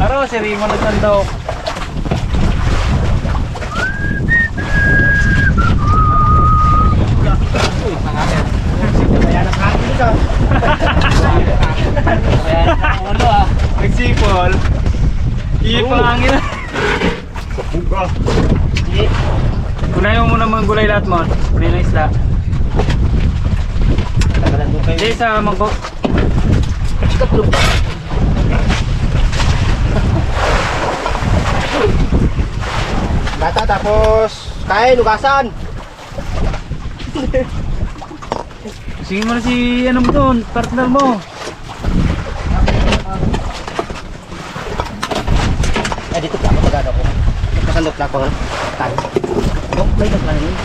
Aro, si Rimo nagtandok. Ano ah? Nagsipol. Ipangin. Kapuga. Kunain mo muna mga gulay lahat mo. Kunain ng isda. Hindi sa mangkok. Bata tapos kain, ugasan. Sige mo na si ano mo doon, partner mo. Eh dito pa ako tagado ko. Kasandok na ako ng kain. Yung may lang yun.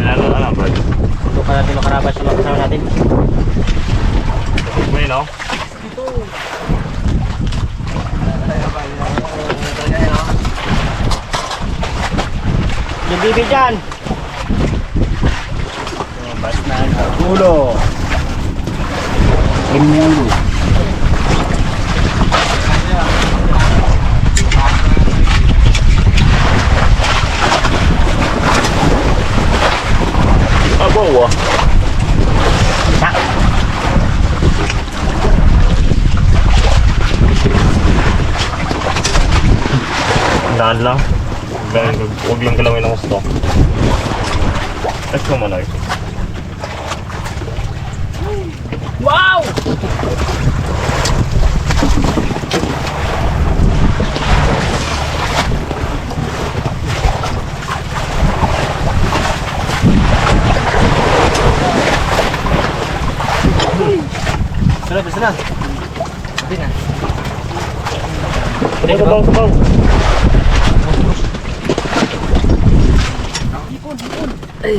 Ano, ano, Brad? Ito ka natin makarabas sa mga kasama natin. May no? Yung bibi dyan. Bas na. Ulo. Imulo. Abo, ah. Daan lang. Dahil huwag lang galawin ang gusto. Let's go, Manoy. Wow! Sunod, sunod. Sabaw, sabaw, sabaw. Ay,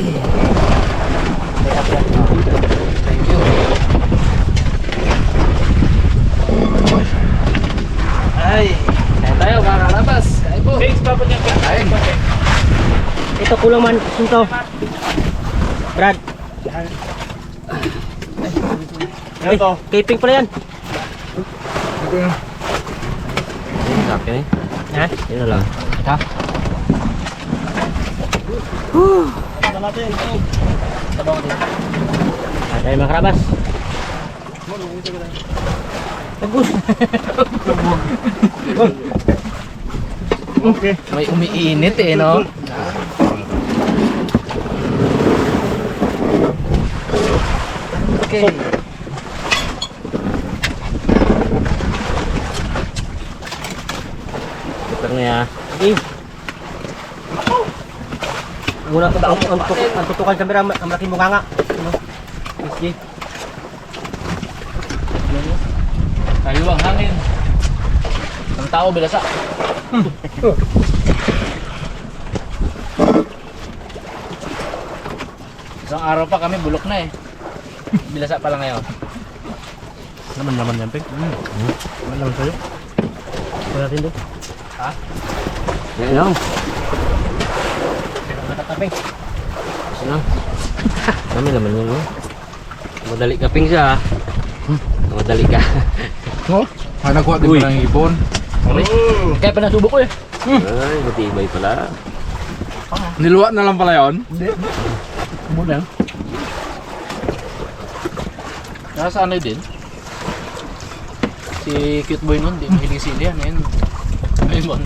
kaya tayo mga kalabas. Kaya po. Thanks, Papa Jack. Kain. Ito kulang man. Sunto. Brad. Ano to? Taping pala yan. Sabi ni. Ha? Yun lang. Ito. Ada yang makarabas. Bagus. Okay. May umiinit eh, no? Okay. Betul ya. Ini. Muna ang, ang, ang, tutuk- ang tutukan kamera ang ang malaking bunga nga. Ano? Miski. Tayo ang hangin. Ang tao bilasa. Isang araw pa kami bulok na eh. Bilasa pa lang ngayon. Naman naman yan, Peg. Naman naman sa'yo. Wala rin doon. Ha? Yan lang. Matataping. Kasi lang. Kami naman yun. oh. Madali ka ping siya. ah. Madali ka. Oh, ah, nakuha din pala ng ipon. Oh! Kaya pinasubo ko eh. Ay, matibay pala. Niluwa na lang pala yon. Muna. Nasa ano din? Si cute boy nun, di mahilig sili yan. Ngayon, ayun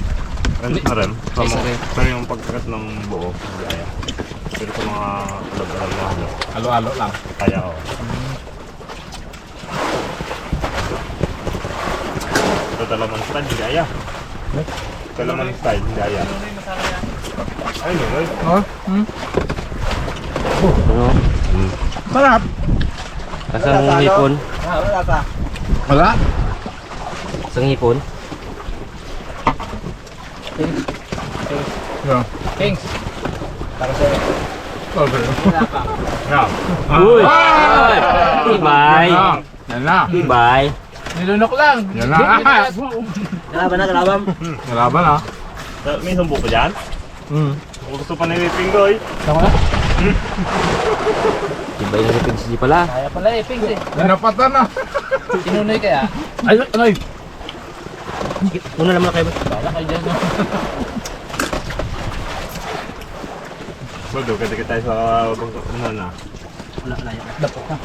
Ano na rin? Ay, sorry. pero yung pagkakat ng buo, hindi kaya. Pero sa mga alam-alam na ano, Alo-alo lang. kaya ako. Ito talaman style, hindi kaya. Talaman style, hindi kaya. Ay, Noy. Oh, hmm? Ano? Sarap. Kasang hipon. Wala. Kasang hipon. Yeah. Thanks. Okay. Yeah. Uy! Ah! Tibay! Yan na. Yan na. Tibay! Nilunok lang. Yan na. Kalaban na, kalaban. Nalaban ah. So, May sumbo pa dyan? Hmm. Gusto pa na yung pinggoy. Iba yung ripid si pala. Kaya pala eh, Pings eh. Napatan na. Tinunoy kaya. Ay, ano yun? Una naman kayo. Bala kayo dyan. no? Bado, kati tayo sa ano na. Wala, wala yan. Dapat na.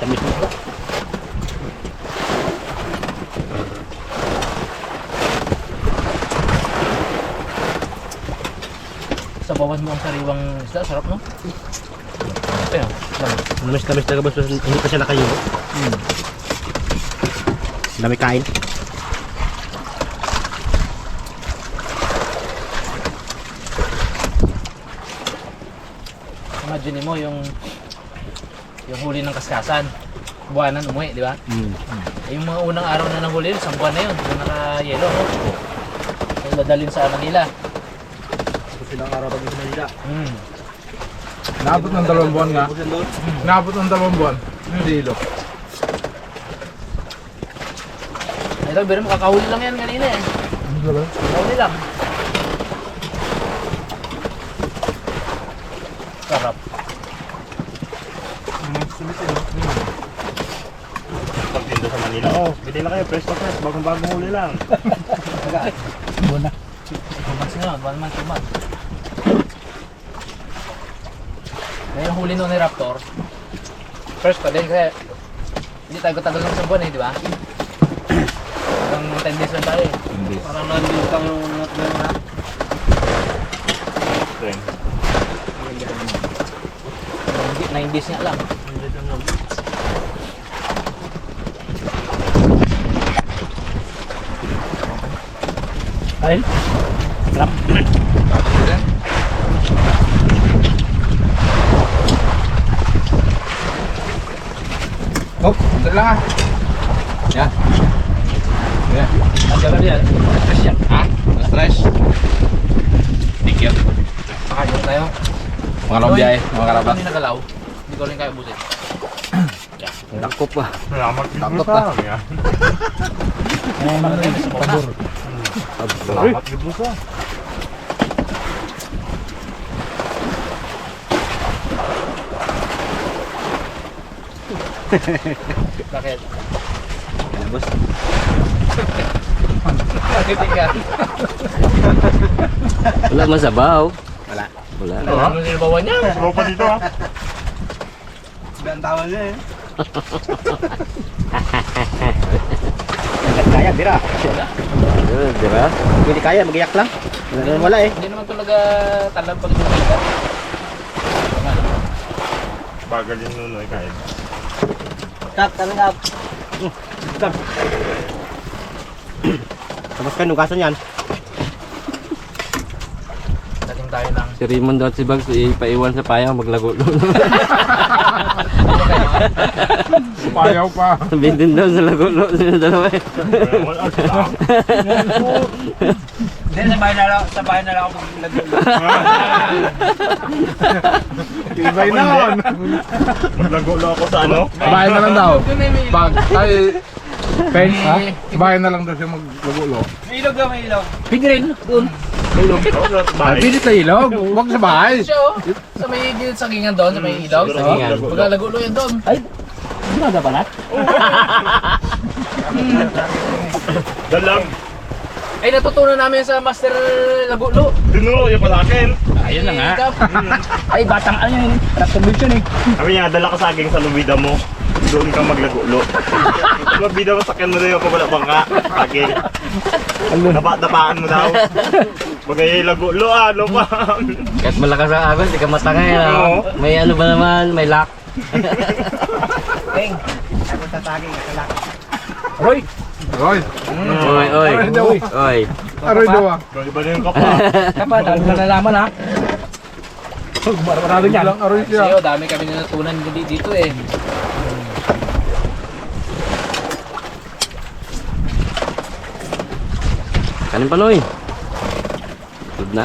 Tamis mo. Sa bawas mo ang sariwang isda, sarap no? Ayun, lang. Namis-namis talaga basta hindi pa siya nakayo. Hmm. Dami kain. Imagine mo yung yung huli ng kaskasan. Buwanan umuwi, di ba? Mm. Eh, Yung mga unang araw na nahuli, isang buwan na yun. Yung naka-yelo, no? Yung dadalhin sa Manila. Silang araw pag Manila. Hmm. Naabot ng dalawang buwan nga. Naabot ng dalawang buwan. Hindi ilo. Ito, pero makakahuli lang yan kanina eh. Kahuli lang. Sarap. Pagtinda sa Manila, oh, bili na kayo, fresh na fresh, bagong-bagong huli lang. Two months na one month, two months. Ngayon huli nun ni Raptor, first pa din kasi hindi tayo tagal lang sa buwan eh, di ba? Hanggang 10 days lang tayo eh. Parang nandun kang not na. Then, 9 days nga lang. Ayun. Oh, sandali lang ah. Yan. Yan. Ang gala yan. Fresh yan. Ha? Stress. Thank you. Makayon tayo. Mga lombiay, mga karabat. Hindi nagalaw. Hindi ko rin kaya busin. Dako pa. salamat Takot sa na. yan. Ano rin sa pabor. Salamat dito Bakit? Bakit ka? Wala masabaw. Wala. Wala. Ano nilbawan niya? Slow pa dito, ha? Kaya, bira. Yun, di ba? Hindi kaya, magiyak lang. Wala eh. Hindi naman talaga talag pag ito Bagal yung nunoy kahit. Kap, tanong kap. Kap. Tapos ka, nugasan yan. Dating tayo ng Si Raymond at si Bugs, ipaiwan sa payang maglago doon. Payaw pa. Sabihin doon sa lago-lo sila dalawa eh. Sa Hindi, sa bahay na lang, sa bahay na lang ako maglagay. Ibay na on. Maglago-lo ako sa ano? Bahay na lang daw. Na may Bag, ay, pen, ha? Bahay na lang daw siya maglagulo. May ilog daw, may ilog. Pig rin, doon. Oo, sa Ay, bahay. pilit na ilog. Huwag sa bahay. Oh, sa may gilid sagingan doon, sa may ilog. Siguro Sagingan. maglago-lo. Maglalagulo yan doon. Ay, Dalag. ay natutunan namin sa Master Lagulo. Dinuro yung pala akin. Ayun na nga. Ay, batang ano yun, yun eh. Sabi niya, dala ka saging sa lubida mo. Doon ka maglagulo. Lubida mo, sakyan mo na yung wala bang ka. Saging. Dapa-dapaan mo daw. Bagay lagulo ah, ano pa. Kahit malakas ang agos, di ka matangay. No? May ano ba naman, may lock. Peng, ako tatagay ka lang. Roy. Roy. Oy, oy. Daw. Oy. Aroy daw ah. Iba na yung kapa. Kapag, dahil mo nalalaman ha. Marami yan. Lang aroy Kasi siya. oh, dami kami natutunan di- dito eh. Kanin pa, Noy. Good na.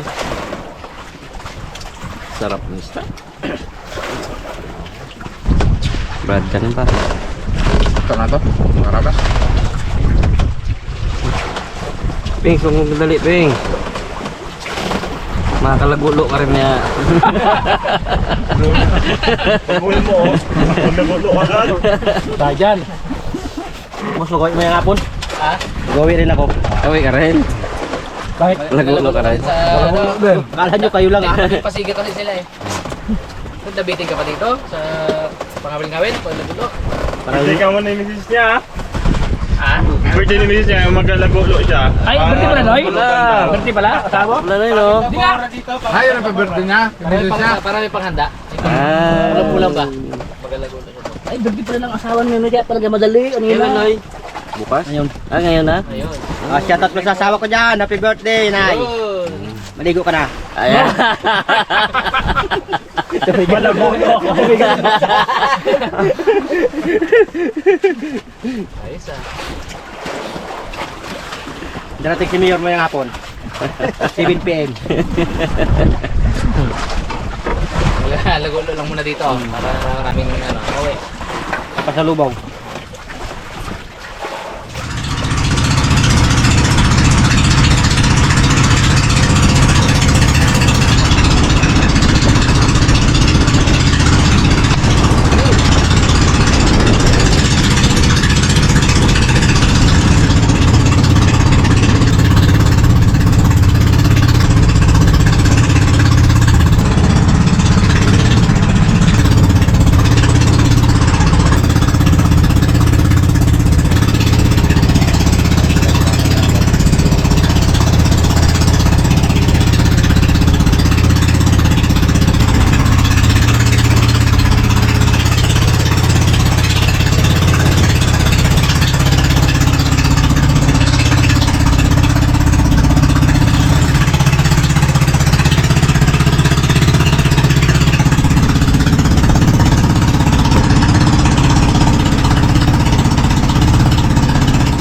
Sarap ng isda. Brad ka na pa. Ito na to. Marabas. Ping, kung dali, Ping. Makakalagulo ka rin niya. Pagulin mo oh. Pag nagulo agad. Tayo dyan. Mas lugoy mo yung hapon. Ha? Gawi rin ako. Kaway ka rin. Bakit? Lagulo ka rin. Kala nyo kayo lang ah. Pasigit kasi sila eh. Nagdabitin ka pa dito sa pangawil-ngawil, pag nagulo. Hindi ka mo na yung misis niya. ah. Ha? Birthday ni misis niya, magkalagulo siya. Ay, birthday pala, Noy? Wala. Birthday pala, asawa? Wala na yun, oh. Nga! Ay, yun ang pa-birthday niya. Niya. pang, para may panghanda. Ah. Ulam-ulam ba? Magalagulo siya. Ay, birthday pala ng asawa ni Noy. Kaya talaga madali. Ano yun na? Noy? Bukas? Ngayon. Ah, ngayon na? Ayun. Ah, shoutout mo sa asawa ko dyan. Happy birthday, Nay. Ayun. Maligo ka na. Ayan. Malabulo ako. Ayos ah. Darating si Mayor mo yung hapon. 7 p.m. Magalagulo lang muna dito. Para maraming ano, away. Pasalubong.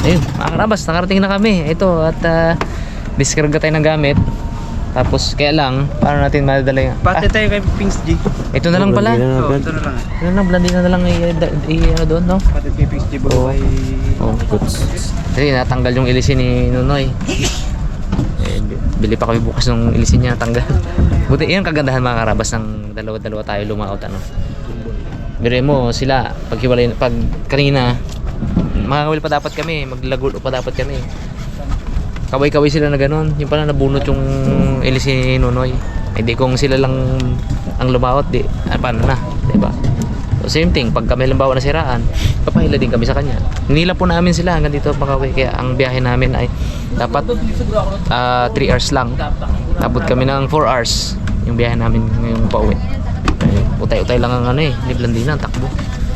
Ayun, mga karabas, nakarating na kami. Ito, at uh, diskarga tayo ng gamit. Tapos, kaya lang, paano natin madadala yung... Ah, tayo kay Pings G. ito na lang pala. Na, Brad. Ito na lang. Ito na lang, blandin na lang i- i- ano doon, no? Pati kay Pings G ay... Oh, goods. Kasi natanggal yung ilisin ni Nunoy. Eh, bi- bili pa kami bukas ng ilisin niya natanggal. Buti yan kagandahan mga karabas ng dalawa-dalawa tayo lumaot ano. Biro mo sila pag hiwalay pag kanina makakawil pa dapat kami, maglagulo pa dapat kami. Kaway-kaway sila na ganun. Yung pala nabunot yung ilis ni Nunoy. Eh di kung sila lang ang lumaot, di, ah, paano na, di ba? So same thing, pag kami halimbawa nasiraan, papahila din kami sa kanya. Nila po namin sila hanggang dito makaway. Kaya ang biyahe namin ay dapat 3 hours lang. Abot kami ng 4 hours yung biyahe namin ngayong pauwi. Utay-utay lang ang ano eh, ni Blandina, takbo.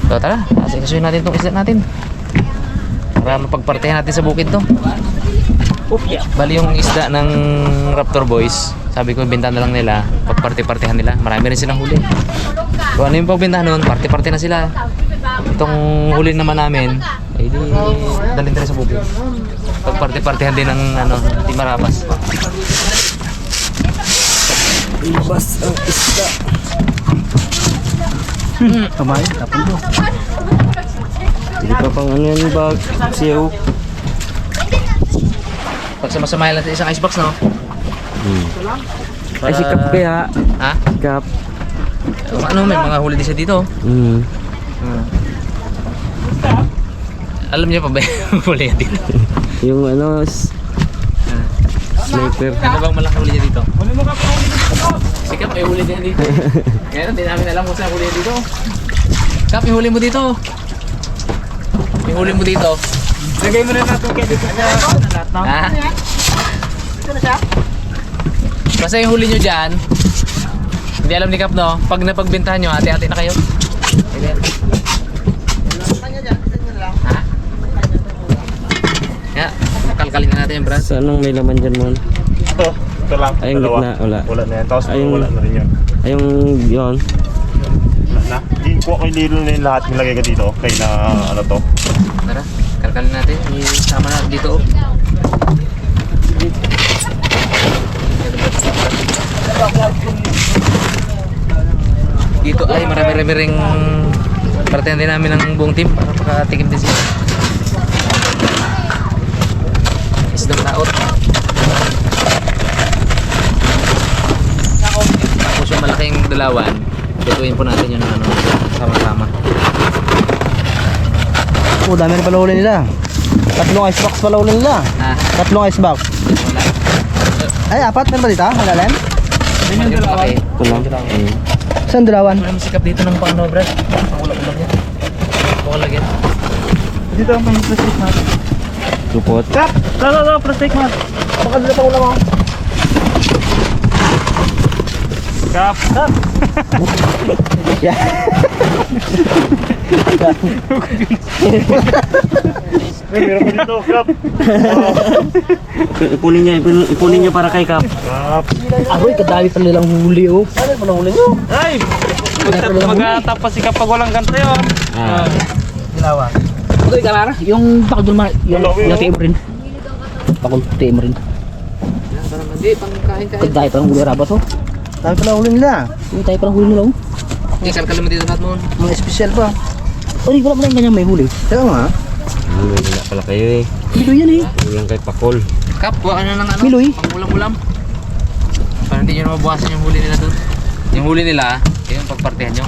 So tara, asikasuhin natin itong isda natin. Para mapagpartehan natin sa bukid to. Upya. Bali yung isda ng Raptor Boys, sabi ko binta na lang nila, pagparte-partehan nila. Marami rin silang huli. Kung ano yung pagbintahan nun, parte-parte na sila. Itong huli naman namin, ay di dalhin tayo sa bukid. Pagparte-partehan din ng ano, di marabas. Ibas ang isda. Kamay, tapon ko. Hindi pa pang ano yan bag. Siyaw. Pag samasamahin lang sa isang icebox, no? Hmm. Ay, sikap kaya. Ha? Sikap. Ano, may mga huli din siya dito. Hmm. Hmm. Alam niyo pa ba yung huli niya dito? Yung ano, s- sniper. Ano bang malaki huli niya dito? Huli mo ka pa huli dito! Sikap, may huli din dito. Ngayon, hindi namin alam kung saan huli niya dito. Kap, yung huli mo dito. Yung huli mo dito. Lagay mo na natin kaya dito sa lahat na. Ha? Ito na siya. Basta yung huli nyo dyan, hindi alam ni Kap, no? Pag napagbintahan nyo, hati-hati na kayo. Ayan. Kaya, kalkalin na natin yung brad. Sa anong may laman dyan mo? Ito, ito lang. Ay, yung gitna, wala. Wala na yan. Tapos Ay, yung- wala na rin yan. Ay, yung yun. Wala na. Hindi ko kay Lilo na yung lahat nilagay ka dito. Kay na ano to. Kalkalin natin. Isama na dito. oh. Dito ay marami-rami ring Parating din namin ng buong team para makatikim din sila. Isdang taot. Tapos yung malaking dalawan, tutuin po natin yun ano, sama-sama. Oh, dami rin pala huli nila. Tatlong icebox pala huli nila. Ah, Tatlong icebox. Ay, apat. Meron ba dito? Malalim? Yung malaki. Kulang. Saan dalawan? Ano sikap dito ng paano, Brad? Ang ulam-ulam yan. Bukal lagyan. Dito ang pang-plastic mat. Supot. Kap! Lalo, lalo, plastic mat. Baka dito pa ulam ako. Kap! Kap! Meron ko dito, Kap. Ipunin niya, ipun- ipunin niya para kay Kap. Kap. Aroy, kadami pa nilang huli oh. Ano pala huli nyo? Ay! Mag-atap pa si kapag walang ganto yun. Ah. Okay, kalara. Yung bakal doon, ma- yung, yun, yung tiim rin. Bakal tiim rin. Hindi, pangkain-kain. Kagdaya pa ng huli rabas oh. Dami pa huli nila. Yung tayo pa ng huli nila oh. Isal ka naman dito lahat mo. Mga espesyal pa. Ori, wala mo lang ganyan may huli. Kaya nga. May wala pala kayo eh. Miloy yan eh. Kulang kay Pakol. Kap, kuha ka na ng ano? Miloy. Pangulam-ulam. Para hindi nyo na mabawasan yung huli nila doon. Yung huli nila, yun pagpartihan nyo.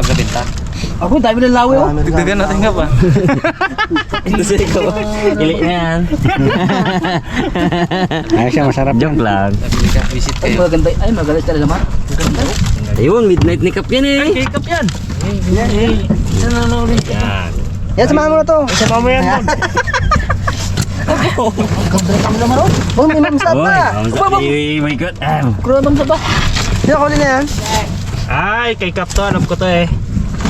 Pagkabinta. Ako, dami ng lawi oh. Dagdagan natin nga ba? Kasi ikaw. Ili na yan. Ay, siya masarap. Joke lang. Visit Ay, kayo. maganda. Ay, maganda talaga naman. Ayun, midnight ni Kap yan eh. Kap yan! Yan, ano, ano, ulit. Yan. Yan, samahan mo na to. Sama mo yan, Mon. Ganda kami naman oh. Oh, may mamsat na. Ba, ba, sabi, my God. Kuro mamsat ba? Sino kuli na yan? Ay, kay Kap to. Alam ko to eh.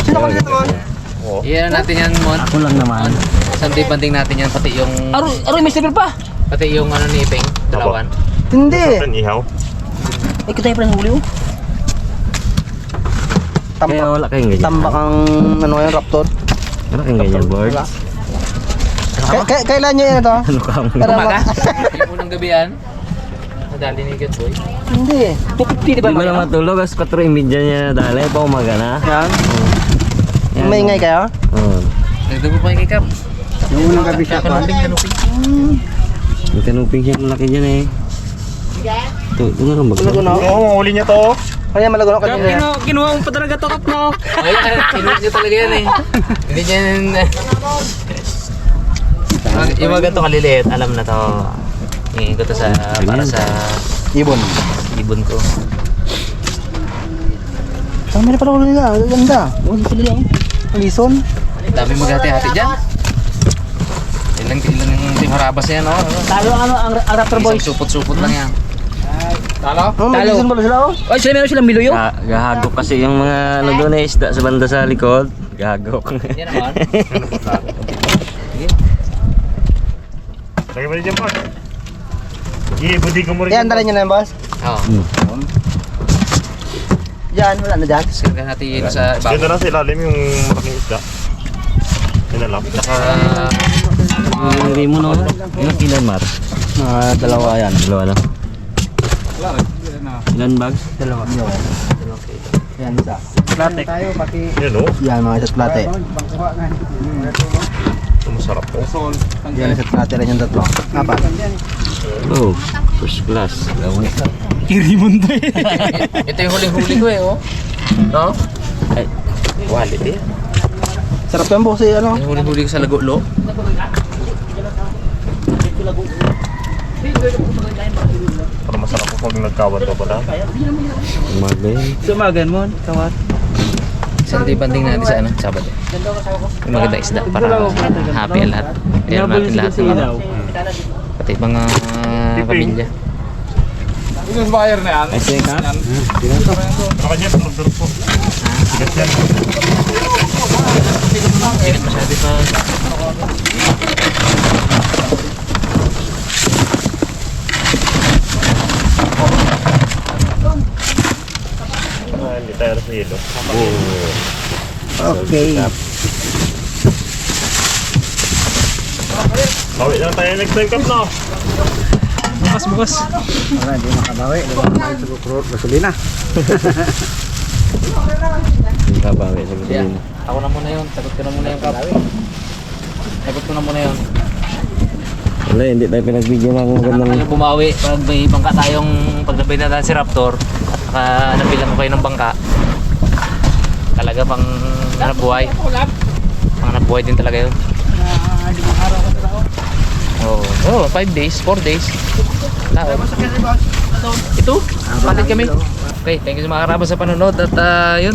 Sino kuli na to? Iyan natin yan, Mon. Ako lang naman. Sunday banding natin yan, pati yung... Aroy, aroy, may stable pa. Pati yung ano ni Ipeng, dalawan. Hindi. Saan ihaw? Ay, kutay pa ng huli oh. Kaya Tambak. wala kayong ganyan. Tambak ang ano yan, raptor. Wala kayong ganyan, board. Wala. Kay- kay- Kailan nyo yan ito? Ano ka mo? Para Umaga? ma- yung unang gabi yan. Madali ni Good Boy. Hindi. 250 Di ba? ba na matulog? As 4.30 niya na dali. Pa umaga na. Yan. Yan. Maingay kayo? Oo. Nagdugo pa yung kay Kap. Yung unang gabi siya Kanuping, kanuping. May kanuping siya malaki dyan eh. Ito, ito nga rin bagay. na. Oo, oh, uli niya to. Kaya malago na kanina. kinuha mo pa talaga to, Kap, no? Ay, kinuha nyo talaga yan eh. Hindi niya yan... Mag- yung mga ganito kaliliit, alam na to. Hingin ko to sa, para sa Ibon. ibon ko. Tama na pala ulo nila. Ang Ganda. Lison. Dami maghati-hati dyan. Ilang, ilang yung harabas yan, oh. Talo ano ang, ang Raptor Isang Boys. supot-supot lang yan. Oh, may lison pala sila oh. Ay, sila meron silang miloyo. Ga gahagok kasi yung mga ano doon eh, isda sa banda sa likod. Gahagok. Yan naman. Lagay mo rin dyan, Mon. Sige, budi ko mo rin Yan, dala nyo na yan, boss. Oo. Yan, wala na dyan. Kaya natin yun sa Yan na ibabaw. lang sa ilalim yung malaking isda. Yan na lang. Tsaka, Yung rin mo no? Ilang kilan, Mar? Ah, dalawa yan. Dalawa lang. Ilan bags? Dalawa. Yan, isa. Plate. Tayo, pati... Yan, oh. Yan, mga isa't plate. Ito masarap po. Yan, isa't plate rin yung tatlo. Apat. Oh, first class. Gawin. ito yung huling-huli ko eh, oh. No? Ay, Quality. Sarap yan, boss. eh, Ano? Yung huling-huli ko sa Lagulo. Para masarap po pag nagkawan to pala. umaga yun. Sunday banding natin sa ano, Sabado. Yung maganda isda para happy ang lahat. Kaya natin lahat ng mga, pati mga pamilya. Business buyer na yan. Ay, say ka? Saka dyan, durog-durog po. Sigat yan. Hindi masyado pa. Ah, hindi tayo sa yelo. Okay. Bawi lang tayo next time, Kap, no? Wala, hindi makabawi. Di ba? Gasolina. Kabawi Yeah. Ako na muna yun. Sagot ko na muna yung kap. Sagot ko na muna yun. Wala, hindi tayo pinagbigyan ng Magandang tayo bumawi pag may bangka tayong pag nabenta natin si Raptor at saka nabilang ko kayo ng bangka. Talaga pang hanap buhay. Pang hanap buhay din talaga yun. Oo, oh, 5 days, 4 days. Laot. Ito, palit kami. Okay, thank you sa mga karabas sa panonood at ah, yun.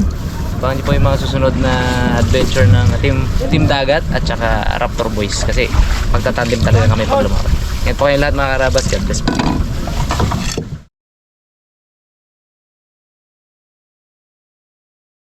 Abangan niyo po yung mga susunod na adventure ng Team, team Dagat at saka Raptor Boys kasi magtatandem talaga kami pag lumakad. Yan po kayong lahat mga karabas. God bless po.